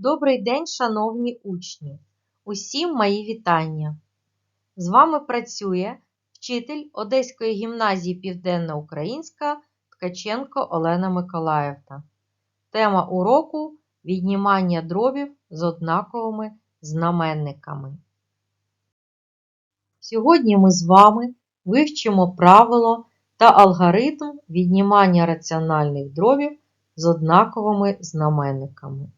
Добрий день, шановні учні! Усім мої вітання! З вами працює вчитель Одеської гімназії Південноукраїнська Ткаченко Олена Миколаївна. Тема уроку віднімання дробів з однаковими знаменниками. Сьогодні ми з вами вивчимо правило та алгоритм віднімання раціональних дробів з однаковими знаменниками.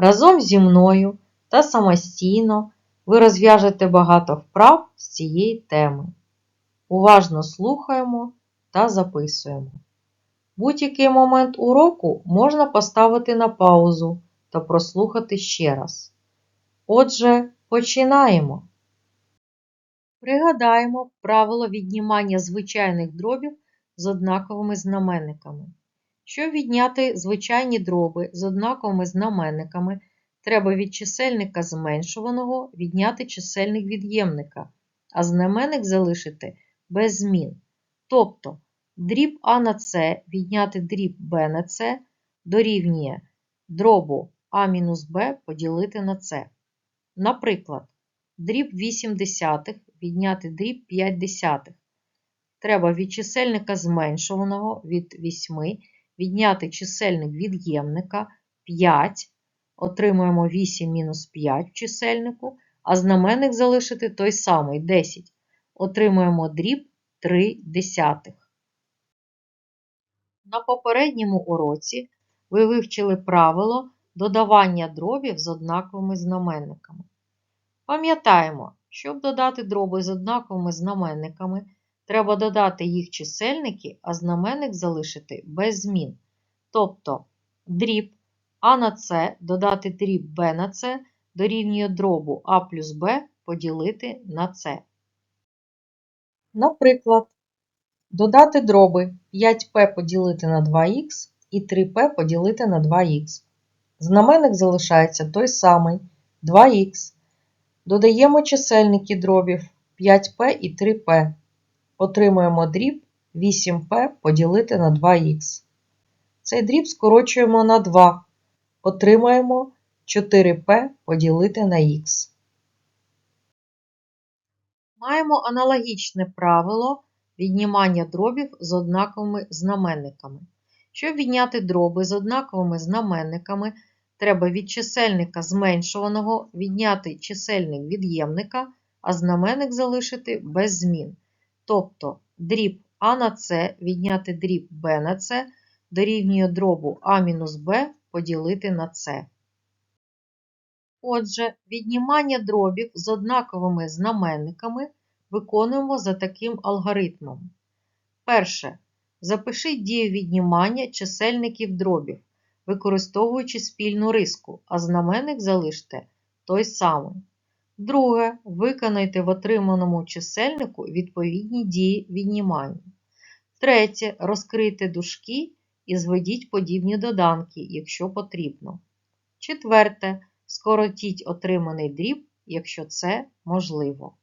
Разом зі мною та самостійно ви розв'яжете багато вправ з цієї теми. Уважно слухаємо та записуємо. Будь-який момент уроку можна поставити на паузу та прослухати ще раз. Отже, починаємо. Пригадаємо правило віднімання звичайних дробів з однаковими знаменниками. Щоб відняти звичайні дроби з однаковими знаменниками, треба від чисельника зменшуваного відняти чисельник від'ємника, а знаменник залишити без змін. Тобто дріб А на С відняти дріб Б на С дорівнює дробу А мінус Б поділити на С. Наприклад, дріб 8 десятих відняти дріб 5 десятих. Треба від чисельника зменшуваного від 8 відняти чисельник від'ємника 5, отримуємо 8 мінус 5 в чисельнику, а знаменник залишити той самий 10. Отримуємо дріб 3 десятих. На попередньому уроці ви вивчили правило додавання дробів з однаковими знаменниками. Пам'ятаємо, щоб додати дроби з однаковими знаменниками, треба додати їх чисельники, а знаменник залишити без змін. Тобто дріб А на С додати дріб Б на С дорівнює дробу А плюс Б поділити на С. Наприклад, додати дроби 5П поділити на 2х і 3П поділити на 2х. Знаменник залишається той самий 2х. Додаємо чисельники дробів 5П і 3П. Отримуємо дріб 8П поділити на 2х. Цей дріб скорочуємо на 2. Отримаємо 4П поділити на х. Маємо аналогічне правило віднімання дробів з однаковими знаменниками. Щоб відняти дроби з однаковими знаменниками, треба від чисельника зменшуваного відняти чисельник від'ємника, а знаменник залишити без змін. Тобто дріб А на С відняти дріб Б на С дорівнює дробу А мінус Б поділити на С. Отже, віднімання дробів з однаковими знаменниками виконуємо за таким алгоритмом. Перше. Запишіть дію віднімання чисельників дробів, використовуючи спільну риску, а знаменник залиште той самий. Друге. Виконайте в отриманому чисельнику відповідні дії віднімання. Третє. Розкрийте дужки і зведіть подібні доданки, якщо потрібно. Четверте. Скоротіть отриманий дріб, якщо це можливо.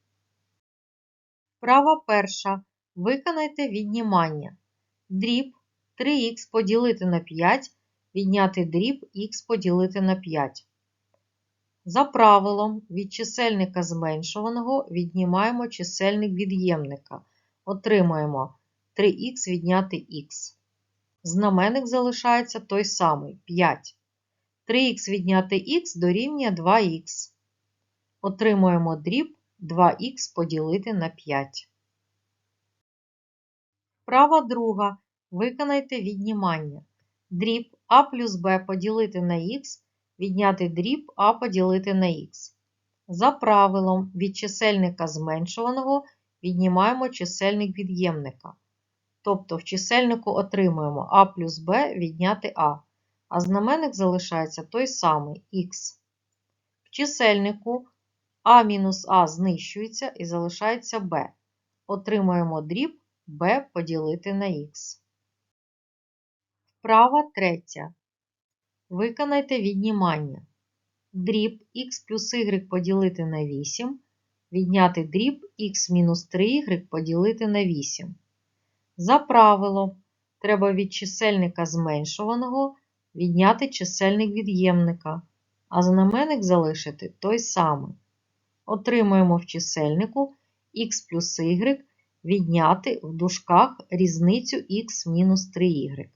Права перша. Виконайте віднімання. Дріб 3х поділити на 5, відняти дріб х поділити на 5. За правилом від чисельника зменшуваного віднімаємо чисельник від'ємника. Отримаємо 3х відняти х. Знаменник залишається той самий 5. 3х відняти х дорівнює 2х. Отримуємо дріб 2х поділити на 5. Права друга. Виконайте віднімання. Дріб а плюс b поділити на х, відняти дріб а поділити на х. За правилом від чисельника зменшуваного віднімаємо чисельник від'ємника. Тобто в чисельнику отримуємо а плюс b відняти а, а знаменник залишається той самий х. В чисельнику а мінус а знищується і залишається b. Отримуємо дріб b поділити на х. Вправа третя. Виконайте віднімання. Дріб х плюс y поділити на 8, відняти дріб х мінус 3y поділити на 8. За правилом, треба від чисельника зменшуваного відняти чисельник від'ємника. а знаменник залишити той самий. Отримуємо в чисельнику х плюс y відняти в дужках різницю х мінус 3y,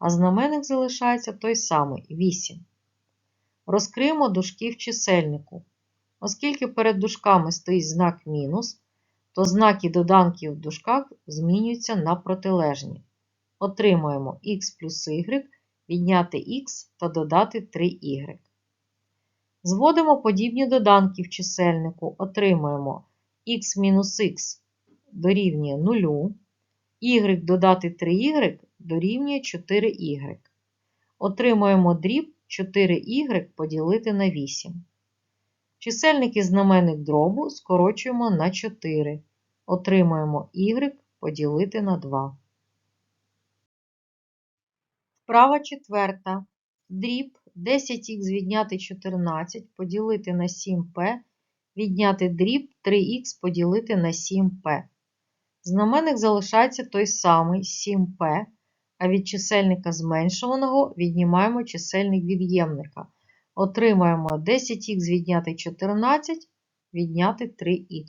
а знаменник залишається той самий 8. Розкриємо дужки в чисельнику. Оскільки перед дужками стоїть знак мінус, то знаки доданків в дужках змінюються на протилежні. Отримуємо х плюс y відняти х та додати 3y. Зводимо подібні доданки в чисельнику, отримуємо х мінус х дорівнює 0, y додати 3y дорівнює 4y. Отримуємо дріб 4y поділити на 8. Чисельник і знаменник дробу скорочуємо на 4. Отримуємо y поділити на 2. Вправа четверта. Дріб 10х відняти 14 поділити на 7p, відняти дріб 3х поділити на 7p. Знаменник залишається той самий 7p, а від чисельника зменшуваного віднімаємо чисельник від'ємника. Отримаємо 10х відняти 14, відняти 3х.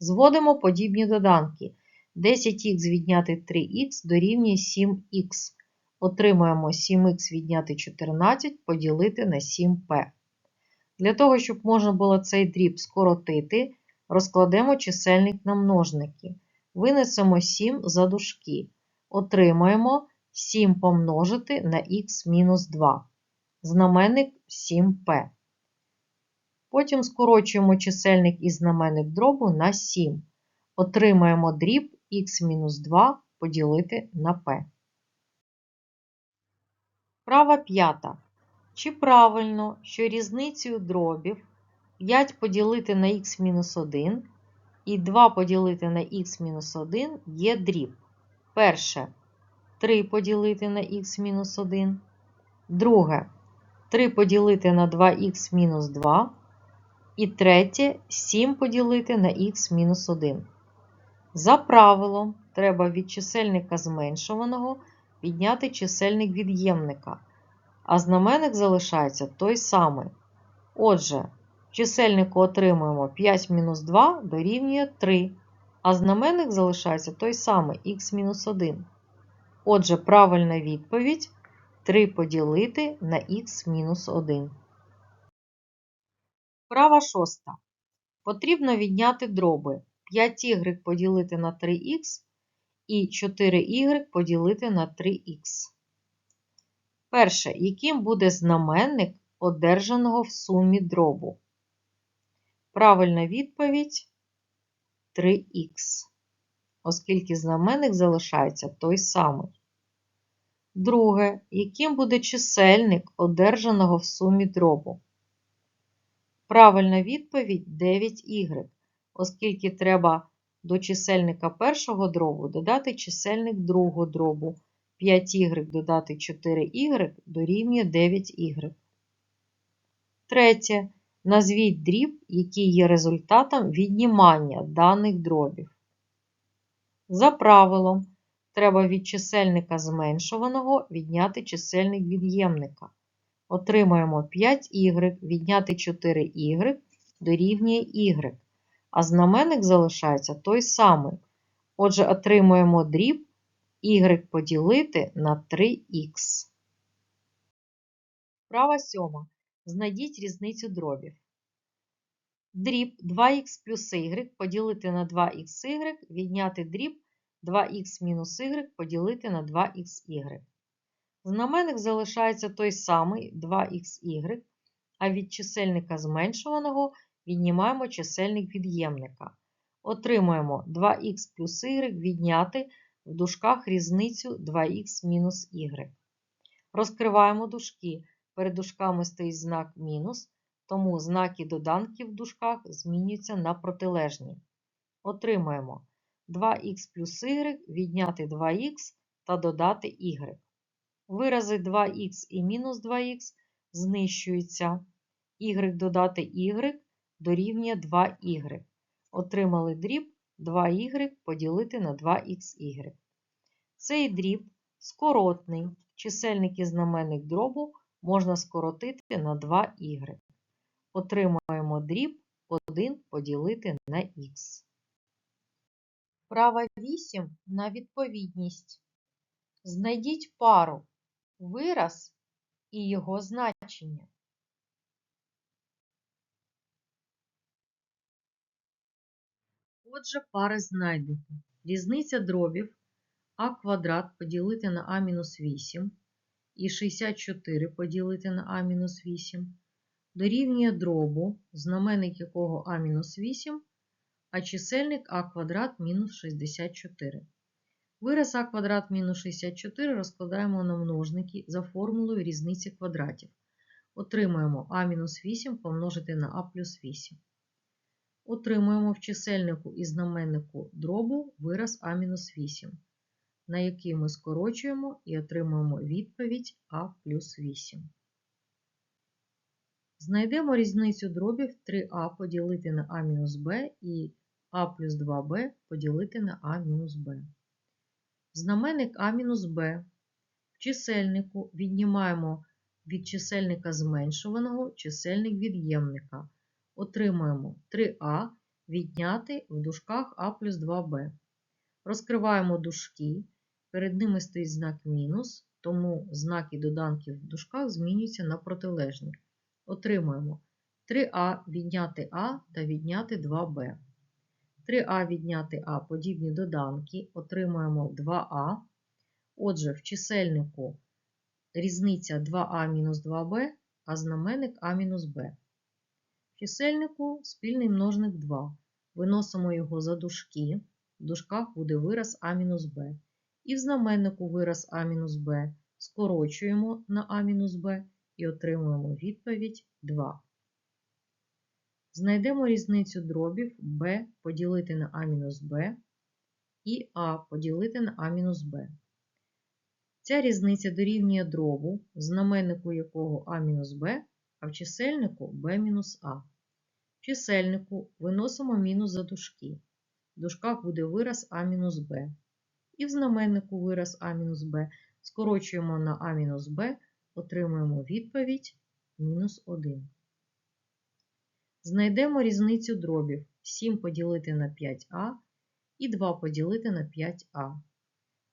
Зводимо подібні доданки. 10х відняти 3х дорівнює 7х. Отримаємо 7х відняти 14 поділити на 7p. Для того, щоб можна було цей дріб скоротити, розкладемо чисельник на множники. Винесемо 7 за дужки. Отримаємо 7 помножити на х мінус 2. Знаменник 7p. Потім скорочуємо чисельник і знаменник дробу на 7. Отримаємо дріб х-2 поділити на p. Права п'ята. Чи правильно, що різницею дробів 5 поділити на х-1 і 2 поділити на х-1 є дріб? Перше 3 поділити на х-1. Друге 3 поділити на 2х мінус 2. І третє 7 поділити на х-1. За правилом, треба від чисельника зменшуваного відняти чисельник від'ємника, а знаменник залишається той самий. Отже, чисельнику отримуємо 5 мінус 2 дорівнює 3, а знаменник залишається той самий х-1. Отже, правильна відповідь 3 поділити на х-1. Права шоста. Потрібно відняти дроби 5y поділити на 3х і 4y поділити на 3х. Перше, яким буде знаменник одержаного в сумі дробу? Правильна відповідь 3х, оскільки знаменник залишається той самий. Друге, яким буде чисельник одержаного в сумі дробу? Правильна відповідь 9y, оскільки треба до чисельника першого дробу додати чисельник другого дробу. 5y додати 4y дорівнює 9y. Третє. Назвіть дріб, який є результатом віднімання даних дробів. За правилом, треба від чисельника зменшуваного відняти чисельник від'ємника. Отримаємо 5y відняти 4y дорівнює y а знаменник залишається той самий. Отже, отримуємо дріб y поділити на 3х. Права сьома. Знайдіть різницю дробів. Дріб 2х плюс y поділити на 2xy, відняти дріб 2х мінус y поділити на 2xy. Знаменник залишається той самий 2xy, а від чисельника зменшуваного віднімаємо чисельник від'ємника. Отримуємо 2х плюс y відняти в дужках різницю 2х мінус y. Розкриваємо дужки. Перед дужками стоїть знак мінус, тому знаки доданків в дужках змінюються на протилежні. Отримаємо 2х плюс y відняти 2х та додати y. Вирази 2х і мінус 2х знищуються. y додати y дорівнює 2y. Отримали дріб 2y поділити на 2xy. Цей дріб скоротний, чисельник і знаменник дробу можна скоротити на 2y. Отримаємо дріб 1 поділити на х. Права 8 на відповідність. Знайдіть пару, вираз і його значення. Отже, пари знайдете. Різниця дробів а квадрат поділити на а мінус 8 і 64 поділити на А-8 дорівнює дробу, знаменник якого А-8, а чисельник а квадрат мінус 64. Вираз а квадрат мінус 64 розкладаємо на множники за формулою різниці квадратів. Отримуємо А-8 помножити на а плюс 8. Отримуємо в чисельнику і знаменнику дробу вираз а мінус 8, на який ми скорочуємо і отримуємо відповідь а плюс 8. Знайдемо різницю дробів 3а поділити на а мінус b і а плюс 2b поділити на а мінус b. Знаменник а мінус b в чисельнику віднімаємо від чисельника зменшуваного чисельник від'ємника. Отримуємо 3а відняти в дужках а плюс 2b. Розкриваємо дужки, перед ними стоїть знак мінус, тому знаки доданків в дужках змінюються на протилежні. Отримуємо 3а відняти а та відняти 2b. 3а відняти а подібні доданки, отримуємо 2а. Отже, в чисельнику різниця 2а мінус 2b, а знаменник а мінус b. В чисельнику спільний множник 2. Виносимо його за дужки, в дужках буде вираз а мінус b. І в знаменнику вираз а мінус b скорочуємо на а мінус b і отримуємо відповідь 2. Знайдемо різницю дробів b поділити на а-b і а поділити на а-b. Ця різниця дорівнює дробу, знаменнику якого а-b, а в чисельнику b-а. В чисельнику виносимо мінус за дужки. В дужках буде вираз а-b. І в знаменнику вираз а-b скорочуємо на а-b, отримуємо відповідь мінус 1. Знайдемо різницю дробів 7 поділити на 5а і 2 поділити на 5а.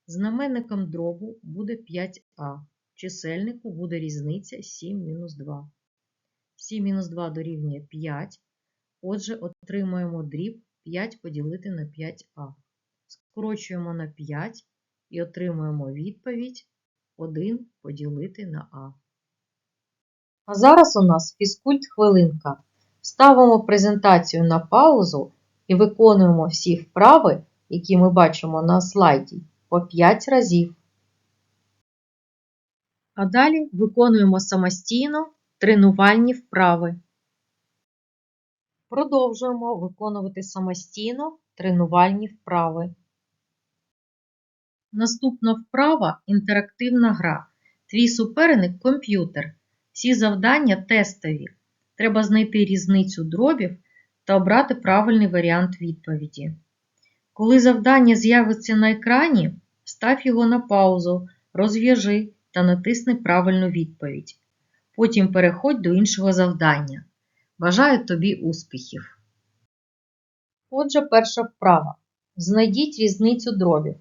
Знаменником дробу буде 5а, в чисельнику буде різниця 7 мінус 2. 7 мінус 2 дорівнює 5, отже, отримуємо дріб 5 поділити на 5а. Скорочуємо на 5 і отримуємо відповідь 1 поділити на а. А зараз у нас фізкульт хвилинка. Ставимо презентацію на паузу і виконуємо всі вправи, які ми бачимо на слайді, по 5 разів. А далі виконуємо самостійно тренувальні вправи. Продовжуємо виконувати самостійно тренувальні вправи. Наступна вправа інтерактивна гра. Твій суперник комп'ютер. Всі завдання тестові. Треба знайти різницю дробів та обрати правильний варіант відповіді. Коли завдання з'явиться на екрані, став його на паузу, розв'яжи та натисни правильну відповідь. Потім переходь до іншого завдання. Бажаю тобі успіхів! Отже, перша вправа. Знайдіть різницю дробів.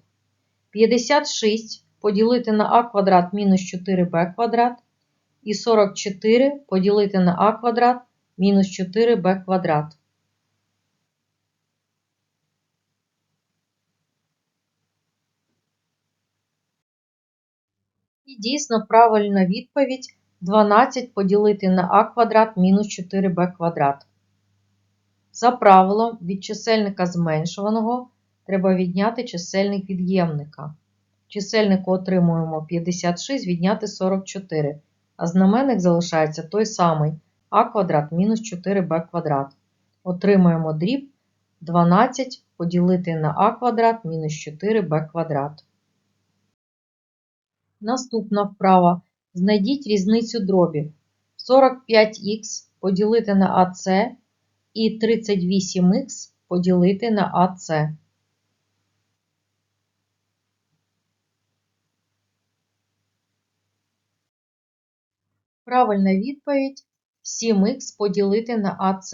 56 поділити на а квадрат мінус 4b квадрат і 44 поділити на а квадрат мінус 4b квадрат. І дійсно правильна відповідь 12 поділити на а квадрат мінус 4b квадрат. За правилом від чисельника зменшуваного треба відняти чисельник від'ємника. Чисельнику отримуємо 56 відняти 44 а знаменник залишається той самий а квадрат мінус 4b квадрат. Отримуємо дріб 12 поділити на а квадрат мінус 4b квадрат. Наступна вправа. Знайдіть різницю дробів. 45х поділити на АС і 38х поділити на АС. Правильна відповідь 7х поділити на АЦ.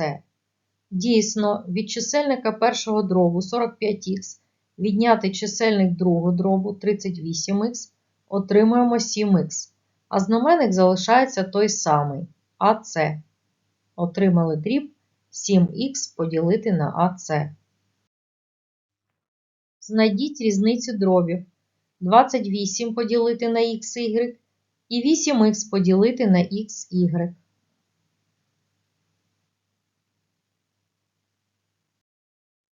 Дійсно, від чисельника першого дробу 45х відняти чисельник другого дробу 38х отримуємо 7х, а знаменник залишається той самий АЦ. Отримали дріб 7х поділити на АЦ. Знайдіть різницю дробів 28 поділити на xy і 8х поділити на xy.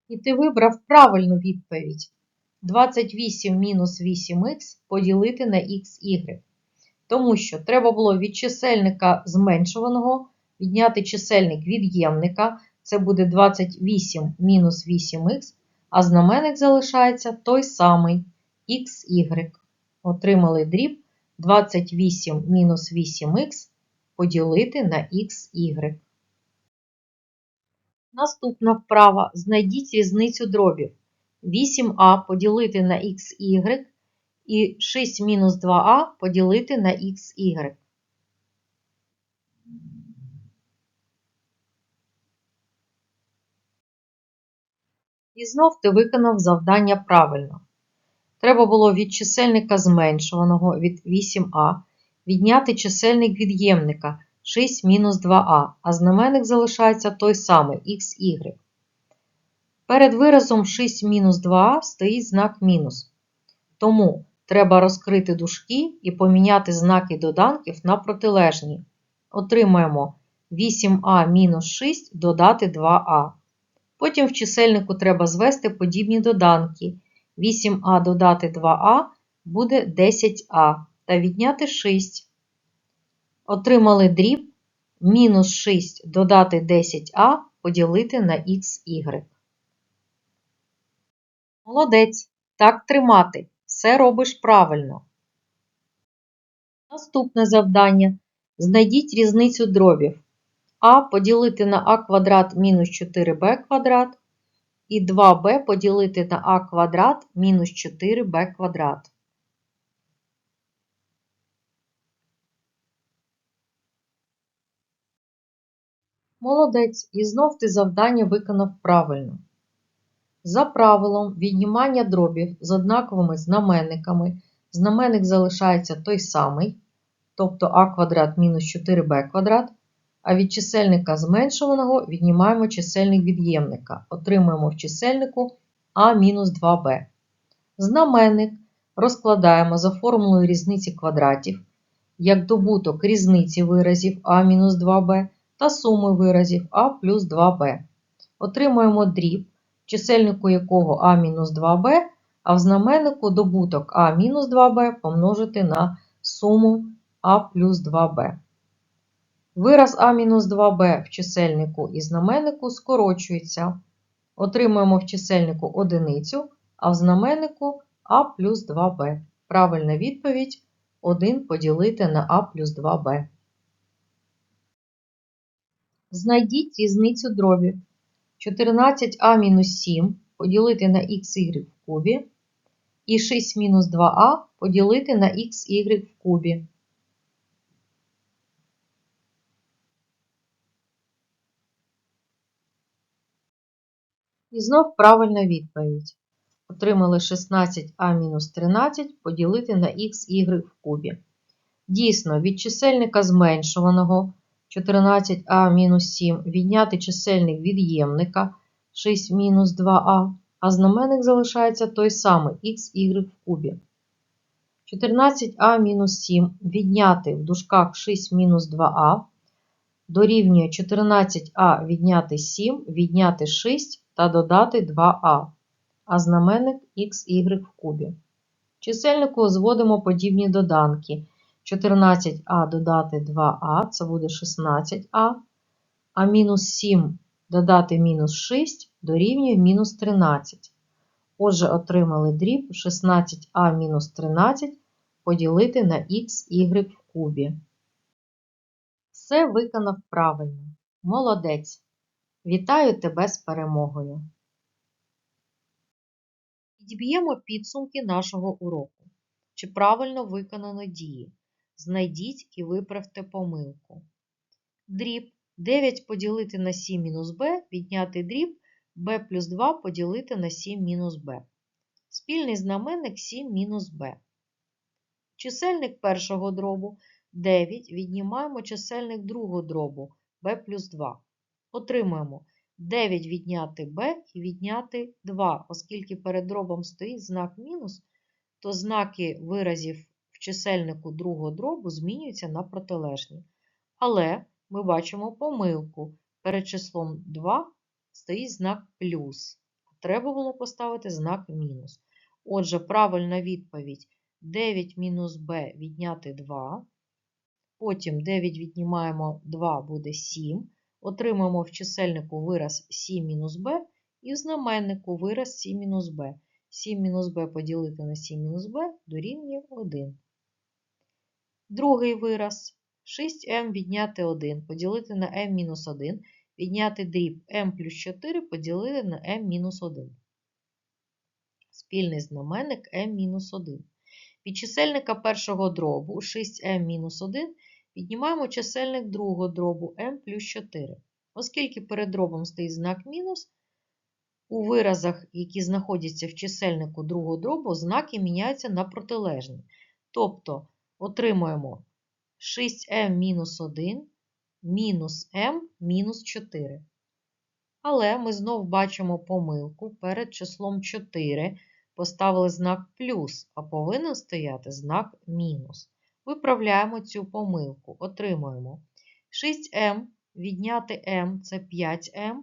І ти вибрав правильну відповідь. 28 мінус 8х поділити на xy. Тому що треба було від чисельника зменшуваного відняти чисельник від'ємника. Це буде 28 мінус 8х, а знаменник залишається той самий xy. Отримали дріб 28 мінус 8х поділити на xy. Наступна вправа. Знайдіть різницю дробів. 8а поділити на xy і 6 мінус 2а поділити на xy. І знов ти виконав завдання правильно. Треба було від чисельника зменшуваного від 8а відняти чисельник від'ємника 6 мінус 2а, а знаменник залишається той самий xy. Перед виразом 6 мінус 2а стоїть знак мінус. Тому треба розкрити дужки і поміняти знаки доданків на протилежні. Отримаємо 8а мінус 6 додати 2а. Потім в чисельнику треба звести подібні доданки. 8а додати 2а буде 10а та відняти 6. Отримали дріб мінус 6 додати 10а поділити на xy. Молодець. Так тримати. Все робиш правильно. Наступне завдання. Знайдіть різницю дробів. А поділити на а квадрат мінус 4b квадрат і 2b поділити на а квадрат мінус 4b квадрат. Молодець, і знов ти завдання виконав правильно. За правилом віднімання дробів з однаковими знаменниками, знаменник залишається той самий, тобто а квадрат мінус 4b квадрат, а від чисельника зменшуваного віднімаємо чисельник від'ємника, отримуємо в чисельнику а мінус 2b. Знаменник розкладаємо за формулою різниці квадратів, як добуток різниці виразів а мінус 2b та суми виразів а плюс 2b. Отримуємо дріб, чисельнику якого а-2b, а в знаменнику добуток а-2b помножити на суму а плюс 2b. Вираз а-2b в чисельнику і знаменнику скорочується. Отримуємо в чисельнику одиницю, а в знаменнику а плюс 2b. Правильна відповідь 1 поділити на а плюс 2b. Знайдіть різницю дробів. 14а-7 поділити на xy в кубі і 6-2а поділити на xy в кубі. І знов правильна відповідь. Отримали 16а-13 поділити на xy в кубі. Дійсно, від чисельника зменшуваного 14а-7 відняти чисельник від'ємника 6-2а, а знаменник залишається той самий xy в кубі. 14а-7 відняти в дужках 6-2а. дорівнює 14а відняти 7, відняти 6 та додати 2а, а знаменник xy в кубі. Чисельнику зводимо подібні доданки. 14а додати 2а, це буде 16а, а мінус 7 додати мінус 6 дорівнює мінус 13. Отже, отримали дріб 16а мінус 13 поділити на xy в кубі. Все виконав правильно. Молодець! Вітаю тебе з перемогою! Підіб'ємо підсумки нашого уроку. Чи правильно виконано дії? знайдіть і виправте помилку. Дріб 9 поділити на 7 мінус b, відняти дріб b плюс 2 поділити на 7 мінус b. Спільний знаменник 7 мінус b. Чисельник першого дробу 9 віднімаємо чисельник другого дробу b плюс 2. Отримуємо 9 відняти b і відняти 2, оскільки перед дробом стоїть знак мінус, то знаки виразів в чисельнику другого дробу змінюються на протилежні. Але ми бачимо помилку. Перед числом 2 стоїть знак плюс. Треба було поставити знак мінус. Отже, правильна відповідь 9 мінус b відняти 2. Потім 9 віднімаємо 2 буде 7. Отримаємо в чисельнику вираз 7 мінус b і в знаменнику вираз 7 мінус b. 7 мінус b поділити на 7 мінус b дорівнює 1. Другий вираз 6m відняти 1 поділити на m мінус 1, відняти дріб m плюс 4 поділити на m мінус 1. Спільний знаменник m мінус 1. Від чисельника першого дробу 6m мінус 1 віднімаємо чисельник другого дробу m плюс 4. Оскільки перед дробом стоїть знак мінус, у виразах, які знаходяться в чисельнику другого дробу, знаки міняються на протилежні. Тобто отримуємо 6m мінус 1 мінус m мінус 4. Але ми знов бачимо помилку. Перед числом 4 поставили знак плюс, а повинен стояти знак мінус. Виправляємо цю помилку. Отримуємо 6m відняти m це 5m,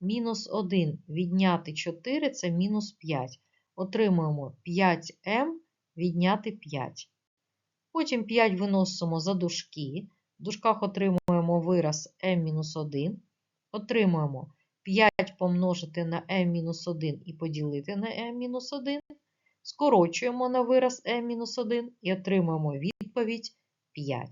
мінус 1 відняти 4 це мінус 5. Отримуємо 5m відняти 5. Потім 5 виносимо за дужки. В дужках отримуємо вираз m-1. Отримуємо 5 помножити на m-1 і поділити на m-1. Скорочуємо на вираз m-1 і отримуємо відповідь 5.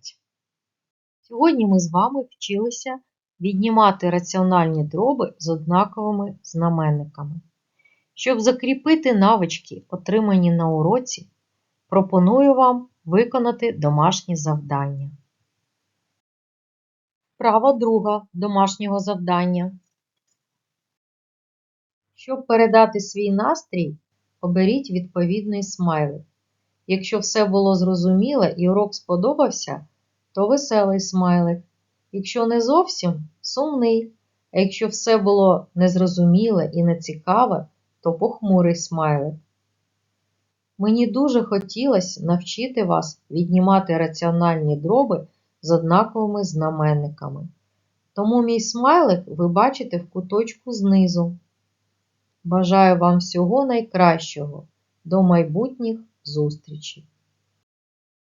Сьогодні ми з вами вчилися віднімати раціональні дроби з однаковими знаменниками. Щоб закріпити навички, отримані на уроці, пропоную вам виконати домашні завдання. Вправа друга домашнього завдання. Щоб передати свій настрій, оберіть відповідний смайлик. Якщо все було зрозуміло і урок сподобався, то веселий смайлик. Якщо не зовсім сумний. А якщо все було незрозуміле і нецікаве, то похмурий смайлик. Мені дуже хотілося навчити вас віднімати раціональні дроби з однаковими знаменниками. Тому мій смайлик ви бачите в куточку знизу. Бажаю вам всього найкращого. До майбутніх зустрічей!